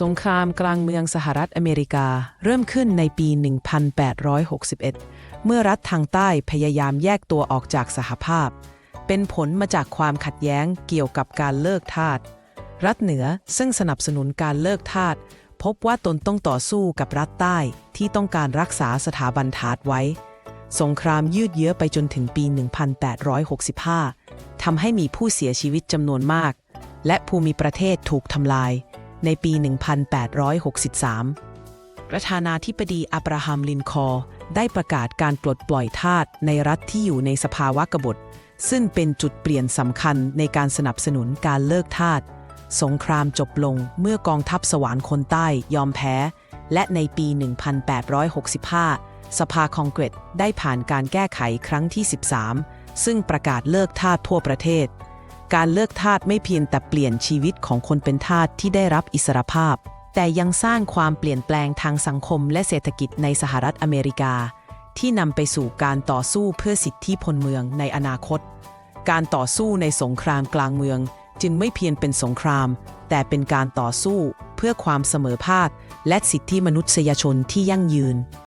สงครามกลางเมืองสหรัฐอเมริกา เริ่มขึ้นในปี 1861 เมื่อรัฐทางใต้พยายามแยกตัวออกจากสหภาพ เป็นผลมาจากความขัดแย้งเกี่ยวกับการเลิกทาส รัฐเหนือซึ่งสนับสนุนการเลิกทาส พบว่าตนต้องต่อสู้กับรัฐใต้ที่ต้องการรักษาสถาบันทาสไว้ สงครามยืดเยื้อไปจนถึงปี 1865 ทำให้มีผู้เสียชีวิตจำนวนมาก และภูมิประเทศถูกทำลาย ในปี 1863 ประธานาธิบดีอับราฮัมลินคอร์ได้ประกาศการปลดปล่อยทาสในรัฐที่อยู่ในสภาวะกบฏ ซึ่งเป็นจุดเปลี่ยนสำคัญในการสนับสนุนการเลิกทาส สงครามจบลงเมื่อกองทัพสวรรค์คนใต้ยอมแพ้ และในปี 1865 สภาคองเกรสได้ผ่านการแก้ไขครั้งที่ 13 ซึ่งประกาศเลิกทาสทั่วประเทศ การเลิกทาสไม่เพียงแต่เปลี่ยนชีวิตของคนเป็นทาสที่ได้รับอิสรภาพ แต่ยังสร้างความเปลี่ยนแปลงทางสังคมและเศรษฐกิจในสหรัฐอเมริกา ที่นำไปสู่การต่อสู้เพื่อสิทธิพลเมืองในอนาคต การต่อสู้ในสงครามกลางเมือง จึงไม่เพียงเป็นสงคราม แต่เป็นการต่อสู้เพื่อความเสมอภาคและสิทธิมนุษยชนที่ยั่งยืน